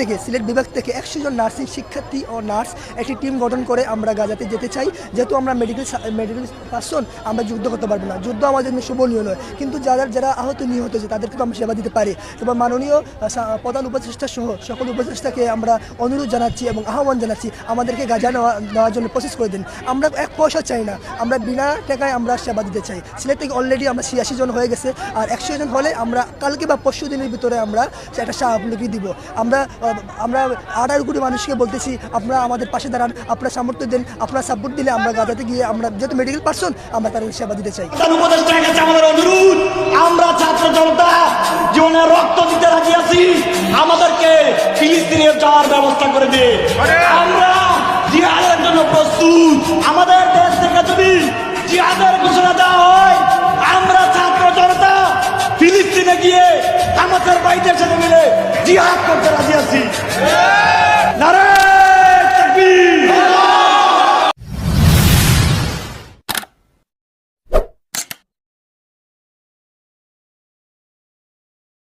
থেকে, সিলেট বিভাগ থেকে একশো জন নার্সিং শিক্ষার্থী ও নার্স একটি টিম গঠন করে আমরা গাজাতে যেতে চাই। যেহেতু আমরা মেডিকেল মেডিকেল পার্সন আমরা যুদ্ধ করতে পারব না। যুদ্ধ আমাদের জন্য শোভনীয় নয়। কিন্তু যারা যারা আহত নিহত হয়েছে, তাদেরকে তো আমরা সেবা দিতে পারি। এবং মাননীয় প্রধান উপদেষ্টা সহ সকল উপদেষ্টাকে আমরা অনুরোধ জানাচ্ছি এবং আহ্বান জানাচ্ছি, আমাদেরকে গাজা নেওয়া, নেওয়ার জন্য প্রসেস করে দিন। আমরা এক পয়সা চাই না। আমরা বিনা টাকায় আমরা সেবা দিতে চাই। সিলেট থেকে অলরেডি আমরা ছিয়াশি জন হয়ে গেছে। আর একশো জন হলে আমরা কালকে বা পরশু দিনের ভিতরে আমরা একটা সাহায্যকে দিব। আমরা আমরা আঠারো কোটি মানুষকে বলতেছি, আপনারা আমাদের পাশে দাঁড়ান, আপনারা সামর্থ্য দেন, আপনারা সাপোর্ট দিলে আমরা গাজাতে গিয়ে, আমরা যেহেতু মেডিকেল পার্সন আমরা তাদের সেবা দিতে চাই। আমরা ছাত্র জনতা জীবনে রক্ত দিতে রাজি আছি, আমাদেরকে ফিলিস্তিনে যাওয়ার ব্যবস্থা করে আমরা জিহাদের জন্য প্রস্তুত। আমাদের দেশ থেকে যদি জিহাদের ঘোষণা দেওয়া হয়, আমরা ছাত্র জনতা ফিলিস্তিনে গিয়ে আমাদের বাইদের সাথে মিলে জিহাদ করতে রাজি assim.